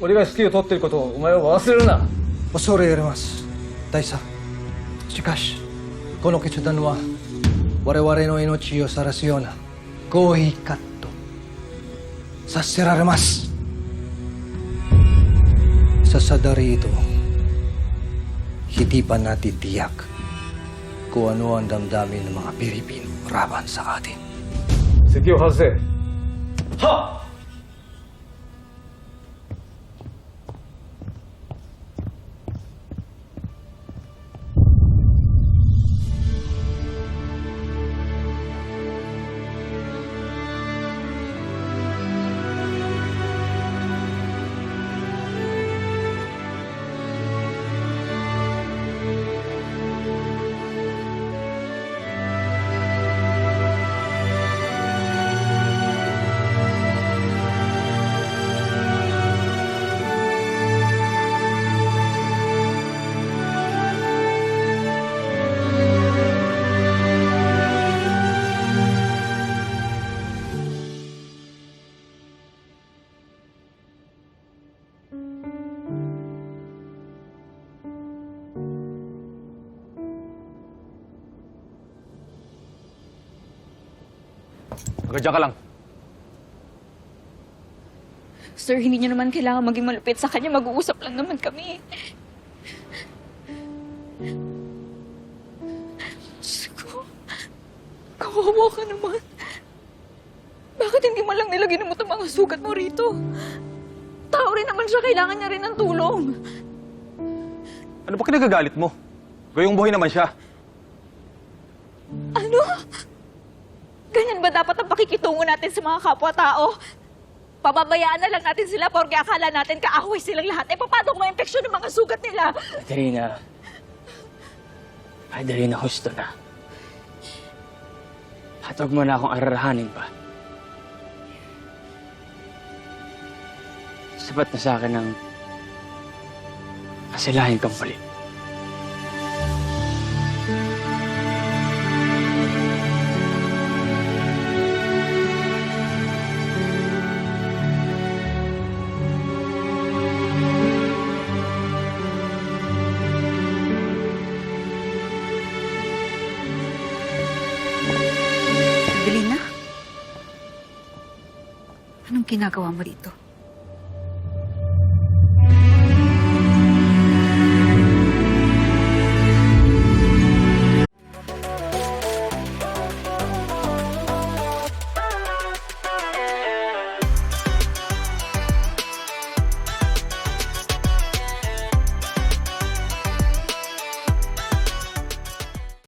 俺が好きを取ってることをお前は忘れるな。恐れ入れます。大佐。しかしこの決断は我々の命を晒すような合意ット。させられます。ささだりとヒてィパナティアク。コアノアンダムダミンのまピリピンラバンサーティン。席を外せ。はっ！Hanggang ka lang. Sir, hindi niyo naman kailangan maging malupit sa kanya. Mag-uusap lang naman kami. Diyos ko. Kawawa ka naman. Bakit hindi mo lang nilagay mo itong mga sugat mo rito? Tao rin naman siya. Kailangan niya rin ng tulong. Ano ba kinagagalit mo? Gayong buhay naman siya. Ano? Ganyan ba dapat ang pakikitungo natin sa mga kapwa-tao? Pababayaan na lang natin sila porque akala natin kaaway silang lahat. Eh, paano kung ma-infeksyon ng mga sugat nila? Adelina. Adelina, husto na. At huwag mo na akong ararahanin pa. Sapat na sa akin ang kasilahin kang muli. Ginagawa mo dito?